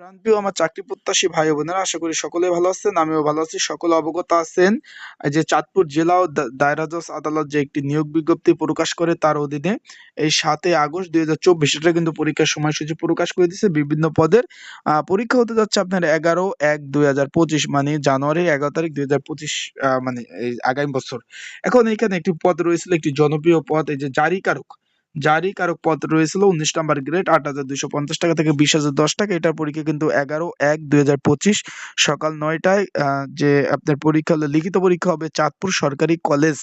প্রাণপ্রিয় আমার চাকরি প্রত্যাশী ভাই বোনেরা, আশা করি সকলে ভালো আছেন, আমিও ভালো আছি, সকলে অবগত আছেন। যে চাঁদপুর জেলা ও দায়রা জজ আদালত যে একটি নিয়োগ বিজ্ঞপ্তি প্রকাশ করে তার অধীনে এই সাতই আগস্ট দুই হাজার চব্বিশ এটা কিন্তু পরীক্ষার সময়সূচি প্রকাশ করে দিয়েছে বিভিন্ন পদের। পরীক্ষা হতে যাচ্ছে আপনার এগারো এক দুই হাজার পঁচিশ মানে জানুয়ারি এগারো তারিখ দুই হাজার পঁচিশ মানে আগামী বছর। এখন এখানে একটি পদ রয়েছিল, একটি জনপ্রিয় পদ, এই যে জারিকারক জারিকারক পদ রয়েছিল উনিশ নাম্বার গ্রেড, আট হাজার দুইশো পঞ্চাশ টাকা থেকে বিশ হাজার দশ টাকা। এটার পরীক্ষা কিন্তু এগারো এক দুই হাজার পঁচিশ সকাল নয়টায় যে আপনার পরীক্ষা হলো লিখিত পরীক্ষা হবে চাঁদপুর সরকারি কলেজ।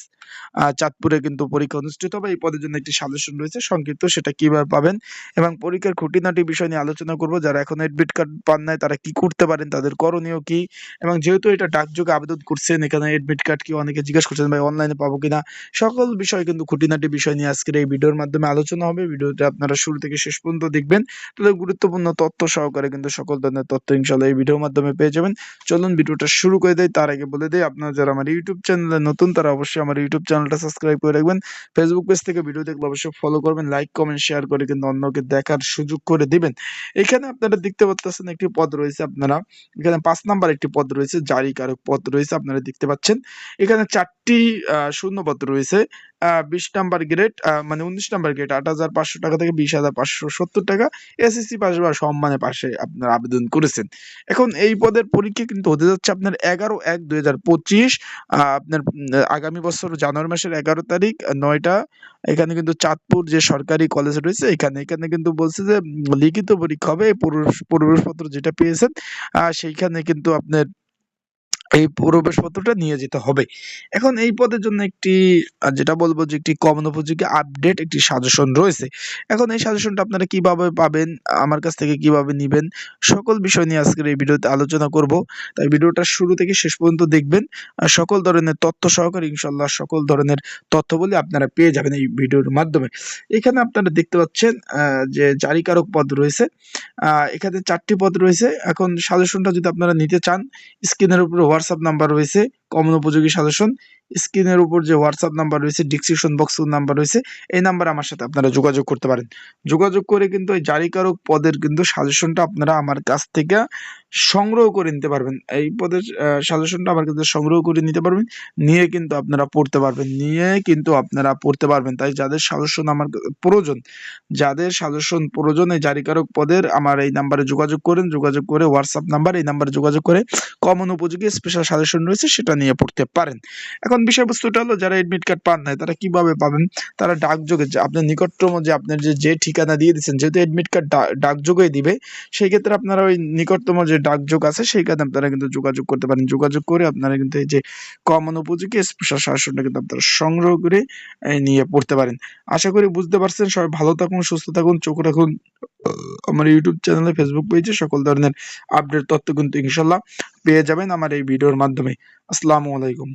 চাঁদপুরে কিন্তু পরীক্ষা অনুষ্ঠিত হবে। এই পদের জন্য একটি সাজেশন রয়েছে, সংক্ষিপ্ত সেটা কীভাবে পাবেন এবং পরীক্ষার খুঁটিনাটি বিষয় নিয়ে আলোচনা করব। যারা এখন এডমিট কার্ড পান নাই, তারা কি করতে পারেন, তাদের করণীয় কি? এবং যেহেতু এটা ডাকযোগে আবেদন করছেন, এখানে এডমিট কার্ড কি অনেকে জিজ্ঞেস করছেন, ভাই অনলাইনে পাবো কিনা? সকল বিষয় কিন্তু খুঁটিনাটি বিষয় নিয়ে আজকের এই ভিডিওর মাধ্যমে আলোচনা হবে, ভিডিওটা আপনারা শুরু থেকে শেষ পর্যন্ত দেখবেন। তাহলে গুরুত্বপূর্ণ তথ্য সহকারে কিন্তু সকল ধরনের তথ্য ইনশাল্লাহ এই ভিডিওর মাধ্যমে পেয়ে যাবেন। চলুন ভিডিওটা শুরু করে দেয় তার আগে বলে দেয় আপনারা যারা আমার ইউটিউব চ্যানেলে নতুন, তারা অবশ্যই আমার ইউটিউব চ্যানেলটা সাবস্ক্রাইব করে রাখবেন। ফেসবুক পেজ থেকে ভিডিও দেখলে অবশ্যই ফলো করবেন লাইক কমেন্ট শেয়ার করে কিন্তু অন্যকে দেখার সুযোগ করে দিবেন। এখানে আপনারা দেখতে পাচ্ছেন একটি পদ রয়েছে আপনারা, এখানে পাঁচ নাম্বার একটি পদ রয়েছে, জারিকারক পদ রয়েছে, আপনারা দেখতে পাচ্ছেন। এখানে চারটি শূন্য পদ রয়েছে। বিশ নাম্বার গ্রেড মানে উনিশ নাম্বার গ্রেড আট হাজার পাঁচশো টাকা থেকে বিশ হাজার পাঁচশো সত্তর টাকা এসএসসি পাস বা সম্মানে পাশে আপনার আবেদন করেছেন। এখন এই পদের পরীক্ষা কিন্তু হতে যাচ্ছে আপনার এগারো এক দুই হাজার পঁচিশ আপনার আগামী বছর জানুয়ারি মাসের এগারো তারিখ, নয়টা, এখানে কিন্তু চাঁদপুর যে সরকারি কলেজ রয়েছে, এখানে এখানে কিন্তু বলছে যে লিখিত পরীক্ষা হবে প্রবেশ প্রবেশপত্র যেটা পেয়েছেন সেইখানে কিন্তু আপনার এই প্রবেশপত্রটা নিয়ে যেতে হবে। এখন এই পদের জন্য একটি যেটা বলব যে একটি কমন উপযোগী আপডেট একটি সাজেশন রয়েছে। এখন এই সাজেশনটা আপনারা কীভাবে পাবেন, আমার কাছ থেকে কীভাবে নিবেন, সকল বিষয় নিয়ে আজকের এই ভিডিওতে আলোচনা করব। তাই ভিডিওটা শুরু থেকে শেষ পর্যন্ত দেখবেন। আর সকল ধরনের তথ্য সহকারে ইনশাল্লাহ সকল ধরনের তথ্য বলে আপনারা পেয়ে যাবেন এই ভিডিওর মাধ্যমে। এখানে আপনারা দেখতে পাচ্ছেন যে জারিকারক পদ রয়েছে। এখানে চারটি পদ রয়েছে। এখন সাজেশনটা যদি আপনারা নিতে চান স্ক্রিনের উপর হোয়াটসঅ্যাপ নাম্বার রয়েছে কমন উপযোগী সাজেশন স্ক্রিনের উপর যে হোয়াটসঅ্যাপ নাম্বার রয়েছে ডিসক্রিপশন বক্স নাম্বার রয়েছে, এই নাম্বারে আমার সাথে আপনারা যোগাযোগ করতে পারেন। যোগাযোগ করে কিন্তু এই জারিকারক পদের কিন্তু সাজেশনটা আপনারা আমার কাছ থেকে সংগ্রহ করে নিতে পারবেন। এই পদের সাজেশনটা আমার কিন্তু সংগ্রহ করে নিতে পারবেন। নিয়ে কিন্তু আপনারা পড়তে পারবেন। নিয়ে কিন্তু আপনারা পড়তে পারবেন। তাই যাদের সাজেশন আমার প্রয়োজন, যাদের সাজেশন প্রয়োজন, এই জারিকারক পদের আমার এই নাম্বারে যোগাযোগ করেন। যোগাযোগ করে হোয়াটসঅ্যাপ নাম্বার এই নাম্বারে যোগাযোগ করে কমন উপযোগী স্পেশাল সাজেশন রয়েছে, সেটা নিয়ে পড়তে পারেন। এখন বিষয়বস্তুটা হলো, যারা এডমিট কার্ড পান নাই, তারা কীভাবে পাবেন? তারা ডাকযোগে আপনার নিকটতম যে আপনার যে যে ঠিকানা দিয়ে দিচ্ছেন যেহেতু এডমিট কার্ড ডাকযোগেই দিবে, সেই ক্ষেত্রে আপনারা ওই নিকটতম যে ডাকযোগ আছে, সেইখানে আপনারা কিন্তু যোগাযোগ করতে পারেন। যোগাযোগ করে আপনারা কিন্তু এই যে কমন উপযোগী স্পেশাল সাজেশনটা কিন্তু আপনারা সংগ্রহ করে নিয়ে পড়তে পারেন। আশা করি বুঝতে পারছেন। সবাই ভালো থাকুন, সুস্থ থাকুন, চোখ রাখুন। আমার ইউটিউব চ্যানেলে ফেসবুক পেজে সকল ধরনের আপডেট তথ্য কিন্তু ইনশাল্লাহ পেয়ে যাবেন আমার এই ভিডিওর মাধ্যমে। আসসালামু আলাইকুম।